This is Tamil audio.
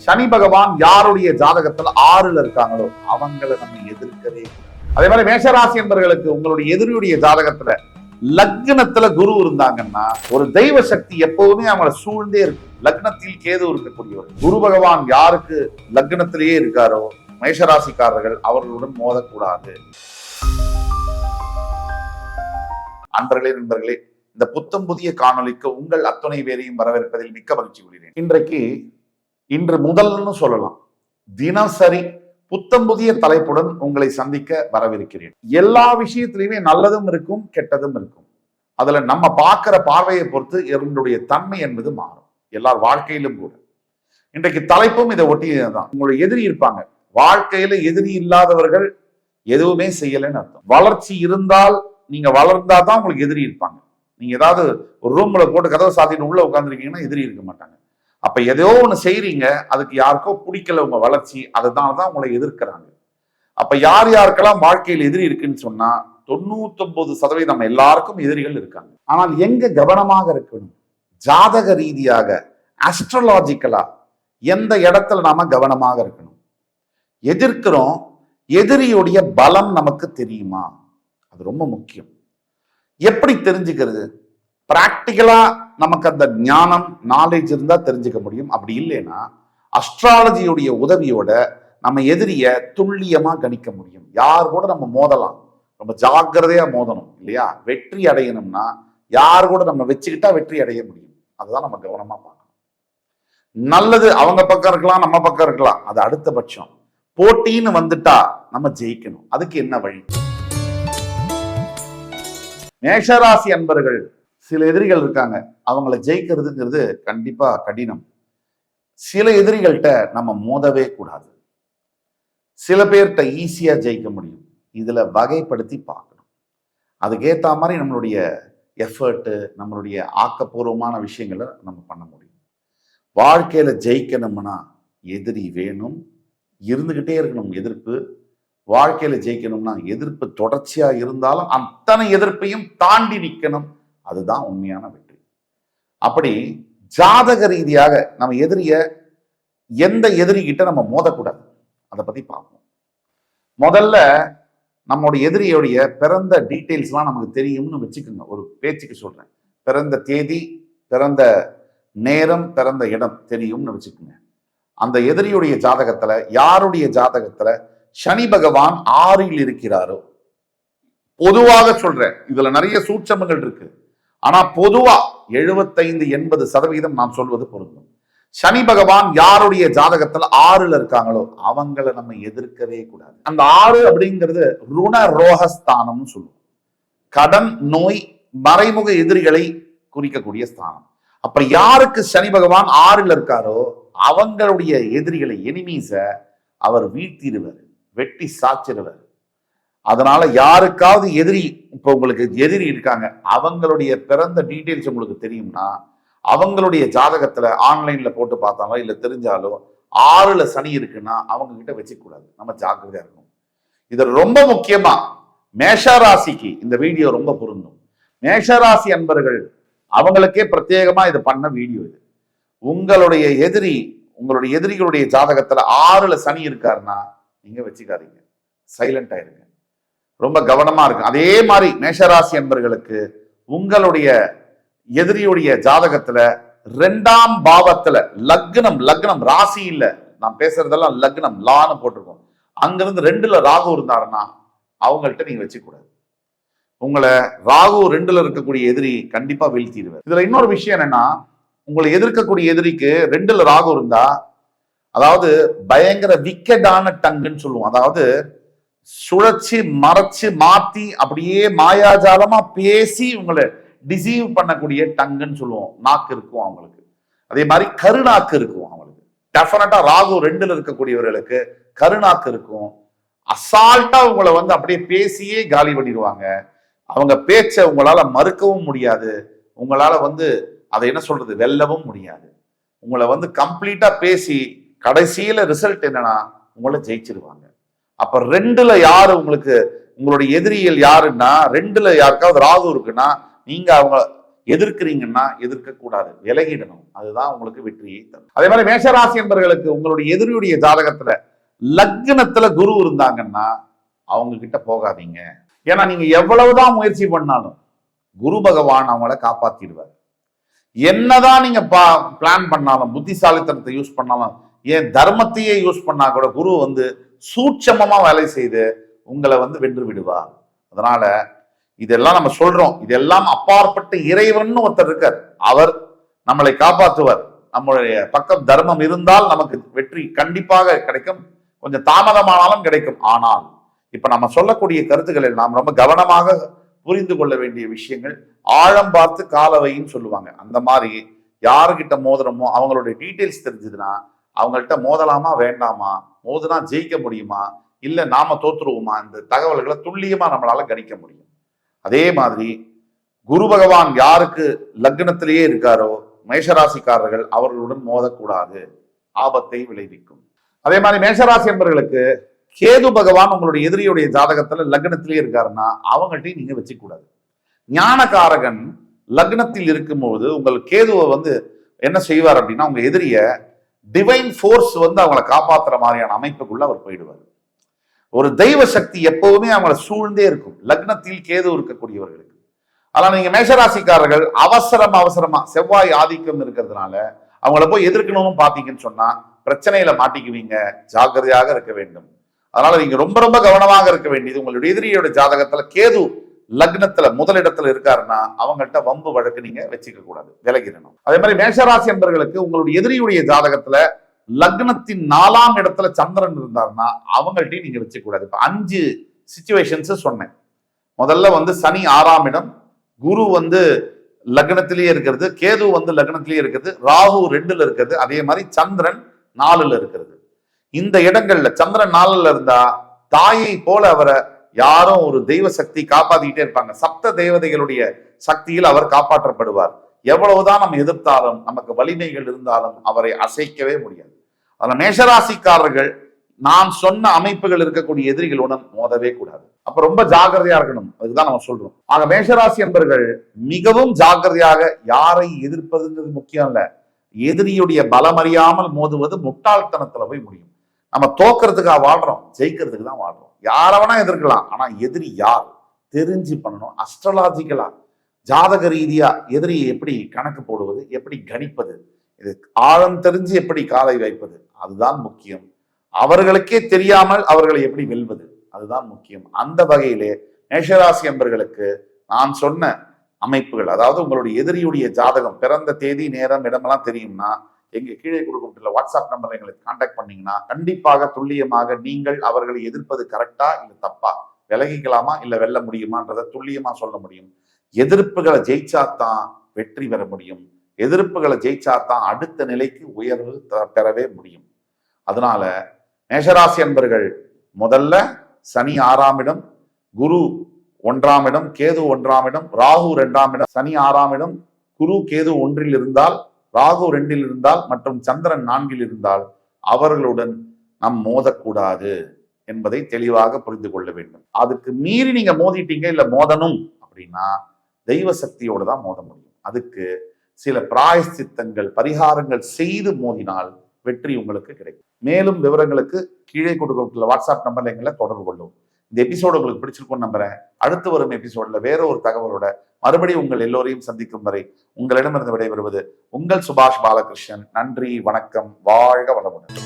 சனி பகவான் யாருடைய ஜாதகத்துல ஆறுல இருக்காங்களோ அவங்களை நம்ம எதிர்க்கவே அதே மாதிரி மேஷராசி என்பவர்களுக்கு உங்களுடைய எதிரியுடைய ஜாதகத்துல லக்னத்துல குரு இருந்தாங்கன்னா ஒரு தெய்வ சக்தி எப்போதுமே அவங்கள சூழ்ந்தே இருக்கும். லக்னத்தில் கேது இருக்கக்கூடியவர். குரு பகவான் யாருக்கு லக்னத்திலேயே இருக்காரோ மேஷராசிக்காரர்கள் அவர்களுடன் மோதக்கூடாது. அன்பர்களே நண்பர்களே இந்த புத்தம் புதிய காணொலிக்கு உங்கள் அத்துணை பேரையும் வரவேற்பதில் மிக்க மகிழ்ச்சி கொள்கிறேன். இன்றைக்கு இன்று முதல்னு சொல்லலாம். தினசரி புத்தம் புதிய தலைப்புடன் உங்களை சந்திக்க வரவிருக்கிறேன். எல்லா விஷயத்திலையுமே நல்லதும் இருக்கும் கெட்டதும் இருக்கும். அதுல நம்ம பார்க்கிற பார்வையை பொறுத்து இவங்களுடைய தன்மை என்பது மாறும். எல்லார் வாழ்க்கையிலும் கூட. இன்றைக்கு தலைப்பும் இதை ஒட்டியதுதான். உங்களுடைய எதிரி இருப்பாங்க. வாழ்க்கையில எதிரி இல்லாதவர்கள் எதுவுமே செய்யலைன்னு அர்த்தம். வளர்ச்சி இருந்தால் நீங்க வளர்ந்தா தான் உங்களுக்கு எதிரி இருப்பாங்க. நீங்க ஏதாவது ஒரு ரூம்ல போட்டு கதவை சாத்திட்டு உள்ள உட்காந்துருக்கீங்கன்னா எதிரி இருக்க மாட்டாங்க. அப்ப ஏதோ ஒண்ணு செய்றீங்க அதுக்கு யாருக்கோ பிடிக்கல உங்க வளர்ச்சி அதனால தான் உங்களை எதிர்க்கிறாங்க. அப்ப யார் யாருக்கெல்லாம் வாழ்க்கையில் எதிரி இருக்குன்னு சொன்னா தொண்ணூத்தொன்பது சதவீதம் நம்ம எல்லாருக்கும் எதிரிகள் இருக்காங்க. ஆனால் எங்க கவனமாக இருக்கணும்? ஜாதக ரீதியாக ஆஸ்ட்ரலாஜிக்கலா எந்த இடத்துல நாம கவனமாக இருக்கணும்? எதிர்க்கிறோம் எதிரியுடைய பலம் நமக்கு தெரியுமா? அது ரொம்ப முக்கியம். எப்படி தெரிஞ்சுக்கிறது? ப்ராக்டிக்கலாக நமக்கு அந்த ஞானம் நாலேஜ் இருந்தா தெரிஞ்சுக்க முடியும். அப்படி இல்லைன்னா அஸ்ட்ராலஜியுடைய உதவியோட நம்ம எதிரிய துல்லியமா கணிக்க முடியும். யார் கூட நம்ம மோதலாம்? ரொம்ப ஜாக்கிரதையா மோதணும் இல்லையா? வெற்றி அடையணும்னா யார் கூட நம்ம வச்சுக்கிட்டா வெற்றி அடைய முடியும். அதுதான் நம்ம கவனமா பார்க்கணும். நல்லது அவங்க பக்கம் இருக்கலாம் நம்ம பக்கம் இருக்கலாம். அது அடுத்த பட்சம் போட்டின்னு வந்துட்டா நம்ம ஜெயிக்கணும். அதுக்கு என்ன வழி? மேஷராசி அன்பர்கள் சில எதிரிகள் இருக்காங்க. அவங்கள ஜெயிக்கிறதுங்கிறது கண்டிப்பா கடினம். சில எதிரிகள்கிட்ட நம்ம மோதவே கூடாது. சில பேர்கிட்ட ஈஸியா ஜெயிக்க முடியும். இதுல வகைப்படுத்தி பார்க்கணும். அதுக்கேத்த மாதிரி நம்மளுடைய எஃபர்ட்டு நம்மளுடைய ஆக்கப்பூர்வமான விஷயங்களை நம்ம பண்ண முடியும். வாழ்க்கையில ஜெயிக்கணும்னா எதிரி வேணும். இருந்துகிட்டே இருக்கணும் எதிர்ப்பு. வாழ்க்கையில ஜெயிக்கணும்னா எதிர்ப்பு தொடர்ச்சியா இருந்தாலும் அத்தனை எதிர்ப்பையும் தாண்டி நிற்கணும் அதுதான் உண்மையான வெற்றி. அப்படி ஜாதக ரீதியாக நம்ம எதிரிய எந்த எதிரிகிட்ட நம்ம மோதக்கூடாது. அதை பத்தி பார்ப்போம். முதல்ல நம்மளுடைய எதிரியுடைய பிறந்த டீட்டெயில்ஸ்லாம் நமக்கு தெரியும்னு வச்சுக்கோங்க. ஒரு பேச்சுக்கு சொல்றேன். பிறந்த தேதி பிறந்த நேரம் பிறந்த இடம் தெரியும்னு வச்சுக்கோங்க. அந்த எதிரியுடைய ஜாதகத்துல யாருடைய ஜாதகத்துல சனி பகவான் ஆறில் இருக்கிறாரோ? பொதுவாக சொல்றேன். இதுல நிறைய சூட்சமங்கள் இருக்கு. ஆனா பொதுவா எழுபத்தைந்து எண்பது சதவீதம் நான் சொல்வது பொருந்தும். சனி பகவான் யாருடைய ஜாதகத்துல ஆறுல இருக்காங்களோ அவங்கள நம்ம எதிர்க்கவே கூடாது. அந்த ஆறு அப்படிங்கிறது ருண ரோகஸ்தானம்னு சொல்லுவோம். கடன் நோய் மறைமுக எதிரிகளை குறிக்கக்கூடிய ஸ்தானம். அப்ப யாருக்கு சனி பகவான் ஆறுல இருக்காரோ அவங்களுடைய எதிரிகளை எனிமீஸ அவர் வீழ்த்திடுவார் வெட்டி சாச்சிடுவார். அதனால யாருக்காவது எதிரி இப்போ உங்களுக்கு எதிரி இருக்காங்க அவங்களுடைய பிறந்த டீட்டெயில்ஸ் உங்களுக்கு தெரியும்னா அவங்களுடைய ஜாதகத்தில் ஆன்லைனில் போட்டு பார்த்தாலோ இல்லை தெரிஞ்சாலோ ஆறுல சனி இருக்குன்னா அவங்க கிட்ட வச்சுக்கூடாது நம்ம ஜாக்கிரதையா இருக்கணும். இது ரொம்ப முக்கியமா. மேஷராசிக்கு இந்த வீடியோ ரொம்ப பொருந்தும். மேஷராசி அன்பர்கள் அவங்களுக்கே பிரத்யேகமா இது பண்ண வீடியோ இது. உங்களுடைய எதிரி உங்களுடைய எதிரிகளுடைய ஜாதகத்துல ஆறுல சனி இருக்காருன்னா நீங்க வச்சுக்காதீங்க. சைலண்ட் ஆயிருங்க ரொம்ப கவனமா இருக்கும் அதே மாதிரி மேஷராசி என்பர்களுக்கு உங்களுடைய எதிரியுடைய ஜாதகத்துல ரெண்டாம் பாவத்துல லக்னம் லக்னம் ராசி இல்ல. நான் பேசுறதெல்லாம் லக்னம் லான்னு போட்டிருக்கோம். அங்கிருந்து ரெண்டுல ராகு இருந்தாருன்னா அவங்கள்ட்ட நீங்க வச்சுக்க கூடாது உங்களை ராகு ரெண்டுல இருக்கக்கூடிய எதிரி கண்டிப்பா வீழ்த்திடுவார். இதுல இன்னொரு விஷயம் என்னன்னா உங்களை எதிர்க்கக்கூடிய எதிரிக்கு ரெண்டுல ராகு இருந்தா அதாவது பயங்கர விக்கெடான டங்குன்னு சொல்லுவோம். அதாவது சுழற்சி மறைச்சு மாத்தி அப்படியே மாயாஜாலமா பேசி உங்களை டிசீவ் பண்ணக்கூடிய டங்குன்னு சொல்லுவோம். நாக்கு இருக்கும் அவங்களுக்கு. அதே மாதிரி கருநாக்கு இருக்கும் அவங்களுக்கு. டெஃபினட்டா ராகு ரெண்டுல இருக்கக்கூடியவர்களுக்கு கருநாக்கு இருக்கும். அசால்ட்டா உங்களை வந்து அப்படியே பேசியே காலி பண்ணிடுவாங்க. அவங்க பேச்ச உங்களால மறுக்கவும் முடியாது. உங்களால வந்து அதை என்ன சொல்றது? வெல்லவும் முடியாது. உங்களை வந்து கம்ப்ளீட்டா பேசி கடைசியில ரிசல்ட் என்னன்னா உங்களை ஜெயிச்சிருவாங்க. அப்ப ரெண்டுல யாரு உங்களுக்கு உங்களுடைய எதிரிகள் யாருன்னா ரெண்டுல யாருக்காவது ராகு இருக்குன்னா நீங்க அவங்க எதிர்க்கிறீங்கன்னா எதிர்க்க கூடாது விலகிடணும். அதுதான் உங்களுக்கு வெற்றியை தரும். அதே மாதிரி மேஷராசி என்பர்களுக்கு உங்களுடைய எதிரியுடைய ஜாதகத்துல லக்னத்துல குரு இருந்தாங்கன்னா அவங்க கிட்ட போகாதீங்க. ஏன்னா நீங்க எவ்வளவுதான் முயற்சி பண்ணாலும் குரு பகவான் அவங்கள காப்பாத்திடுவார். என்னதான் நீங்க பிளான் பண்ணாலும் புத்திசாலித்தனத்தை யூஸ் பண்ணாலும் ஏன் தர்மத்தையே யூஸ் பண்ணா கூட குரு வந்து சூட்சமமா வேலை செய்து உங்களை வந்து வென்று விடுவார் அதனால இதெல்லாம் நம்ம சொல்றோம். இதெல்லாம் அப்பாற்பட்ட இறைவன் ஒருத்தர் இருக்கார். அவர் நம்மளை காப்பாற்றுவர். நம்மளுடைய பக்கம் தர்மம் இருந்தால் நமக்கு வெற்றி கண்டிப்பாக கிடைக்கும். கொஞ்சம் தாமதமானாலும் கிடைக்கும். ஆனால் இப்ப நம்ம சொல்லக்கூடிய கருத்துக்களில் நாம் ரொம்ப கவனமாக புரிந்து கொள்ள வேண்டிய விஷயங்கள் ஆழம் பார்த்து காலவைன்னு சொல்லுவாங்க. அந்த மாதிரி யாருக்கிட்ட மோதுறமோ அவங்களுடைய டீட்டெயில்ஸ் தெரிஞ்சதுன்னா அவங்கள்ட்ட மோதலாமா வேண்டாமா? மோதுனா ஜெயிக்க முடியுமா? இல்லை நாம தோத்துருவோமா? இந்த தகவல்களை துல்லியமா நம்மளால கணிக்க முடியும். அதே மாதிரி குரு பகவான் யாருக்கு லக்னத்திலேயே இருக்காரோ மேஷராசிக்காரர்கள் அவர்களுடன் மோதக்கூடாது. ஆபத்தை விளைவிக்கும். அதே மாதிரி மேஷராசி என்பவர்களுக்கு கேது பகவான் உங்களுடைய எதிரியுடைய ஜாதகத்துல லக்னத்திலே இருக்காருன்னா அவங்கள்ட்டையும் நீங்க வச்சுக்கூடாது. ஞானகாரகன் லக்னத்தில் இருக்கும்போது உங்கள் கேதுவை வந்து என்ன செய்வார் அப்படின்னா உங்க எதிரிய டிவைன் ஃபோர்ஸ் வந்து அவங்களை காப்பாத்துற மாதிரியான அமைப்புக்குள்ள அவர் போயிடுவார். ஒரு தெய்வ சக்தி எப்பவுமே அவங்கள சூழ்ந்தே இருக்கும். லக்னத்தில் கேது இருக்கக்கூடியவர்களுக்கு. ஆனால் நீங்க மேஷராசிக்காரர்கள் அவசரம் அவசரமா செவ்வாய் ஆதிக்கம் இருக்கிறதுனால அவங்கள போய் எதிர்க்கணும்னு பாத்தீங்கன்னு சொன்னா பிரச்சனையில மாட்டிக்குவீங்க. ஜாக்கிரதையாக இருக்க வேண்டும். அதனால நீங்க ரொம்ப ரொம்ப கவனமாக இருக்க வேண்டியது உங்களுடைய எதிரியோட ஜாதகத்துல கேது லக்னத்துல முதலிடத்துல இருக்காருன்னா அவங்கள்ட்ட வம்பு வழக்கு நீங்க வச்சுக்க கூடாது விலகிடணும். அதே மாதிரி மேஷராசி என்பர்களுக்கு உங்களுடைய எதிரியுடைய ஜாதகத்துல லக்னத்தின் நாலாம் இடத்துல சந்திரன் இருந்தாருன்னா அவங்கள்ட்டையும் நீங்க வச்சுக்க கூடாது. இப்ப அஞ்சு சுச்சுவேஷன்ஸ் சொன்னேன். முதல்ல வந்து சனி ஆறாம் இடம் குரு வந்து லக்னத்திலேயே இருக்கிறது கேது வந்து லக்னத்திலேயே இருக்கிறது ராகு ரெண்டுல இருக்கிறது அதே மாதிரி சந்திரன் நாலுல இருக்கிறது. இந்த இடங்கள்ல சந்திரன் நாலுல இருந்தா தாயை போல அவரை யாரும் ஒரு தெய்வ சக்தி காப்பாத்திக்கிட்டே இருப்பாங்க. சப்த தேவதைகளுடைய சக்தியில் அவர் காப்பாற்றப்படுவார். எவ்வளவுதான் நம்ம எதிர்த்தாலும் நமக்கு வலிமைகள் இருந்தாலும் அவரை அசைக்கவே முடியாது. அதனால மேஷராசிக்காரர்கள் நான் சொன்ன அமைப்புகள் இருக்கக்கூடிய எதிரிகளுடன் மோதவே கூடாது. அப்ப ரொம்ப ஜாக்கிரதையா இருக்கணும். அதுதான் நம்ம சொல்றோம். ஆக மேஷராசி என்பர்கள் மிகவும் ஜாக்கிரதையாக யாரை எதிர்ப்பதுங்கிறது முக்கியம் இல்ல. எதிரியுடைய பலம் அறியாமல் மோதுவது முட்டாள்தனத்துல போய் முடியும். நம்ம தோக்கிறதுக்காக வாழ்றோம் ஜெயிக்கிறதுக்கு தான் வாழ்றோம். யாரை வேணா எதிர்க்கலாம் ஆனா எதிரி யார்? தெரிஞ்சு பண்ணணும் அஸ்ட்ரலாஜிக்கலா ஜாதக ரீதியா எதிரியை எப்படி கணக்கு போடுவது எப்படி கணிப்பது இது ஆழம் தெரிஞ்சு எப்படி காலை வைப்பது அதுதான் முக்கியம். அவர்களுக்கே தெரியாமல் அவர்களை எப்படி வெல்வது அதுதான் முக்கியம். அந்த வகையிலே மேஷராசி என்பர்களுக்கு நான் சொன்ன அமைப்புகள் அதாவது உங்களுடைய எதிரியுடைய ஜாதகம் பிறந்த தேதி நேரம் இடமெல்லாம் தெரியும்னா எங்க கீழே கொடுக்கப்பட்டுள்ள வாட்ஸ்அப் நம்பர்ல எங்களை கான்டாக்ட் பண்ணீங்கன்னா கண்டிப்பாக துல்லியமாக நீங்கள் அவர்களை எதிர்ப்பது கரெக்டா இல்ல தப்பா? விலகிக்கலாமா இல்ல வெல்ல முடியுமான்றதை துல்லியமா சொல்ல முடியும். எதிர்ப்புகளை ஜெயிச்சாதான் வெற்றி பெற முடியும். எதிர்ப்புகளை ஜெயிச்சாதான் அடுத்த நிலைக்கு உயர்வு த- பெறவே முடியும். அதனால மேஷராசி அன்பர்கள் முதல்ல சனி ஆறாம் இடம் குரு ஒன்றாம் இடம் கேது ஒன்றாம் இடம் ராகு இரண்டாம் இடம் சனி ஆறாம் இடம் குரு கேது ஒன்றில் இருந்தால் ராகு ரெண்டில் இருந்தால் மற்றும் சந்திரன் நான்கில் இருந்தால் அவர்களுடன் நாம் மோதக்கூடாது என்பதை தெளிவாக புரிந்து கொள்ள வேண்டும். அதுக்கு மீறி நீங்க மோதிட்டீங்க இல்ல மோதணும் அப்படின்னா தெய்வ சக்தியோடு தான் மோத முடியும். அதுக்கு சில பிராயசித்தங்கள் பரிகாரங்கள் செய்து மோதினால் வெற்றி உங்களுக்கு கிடைக்கும். மேலும் விவரங்களுக்கு கீழே கொடுக்கப்பட்டுள்ள வாட்ஸ்அப் நம்பர்ல எங்களை தொடர்பு கொள்ளும் இந்த எபிசோடு உங்களுக்கு பிடிச்சிருக்கும் நம்புறேன். அடுத்து வரும் எபிசோட்ல வேற ஒரு தகவலோட மறுபடியும் உங்கள் எல்லோரையும் சந்திக்கும் வரை உங்களிடமிருந்து விடைபெறுவது உங்கள் சுபாஷ் பாலகிருஷ்ணன். நன்றி வணக்கம் வாழ்க வளமுடன்.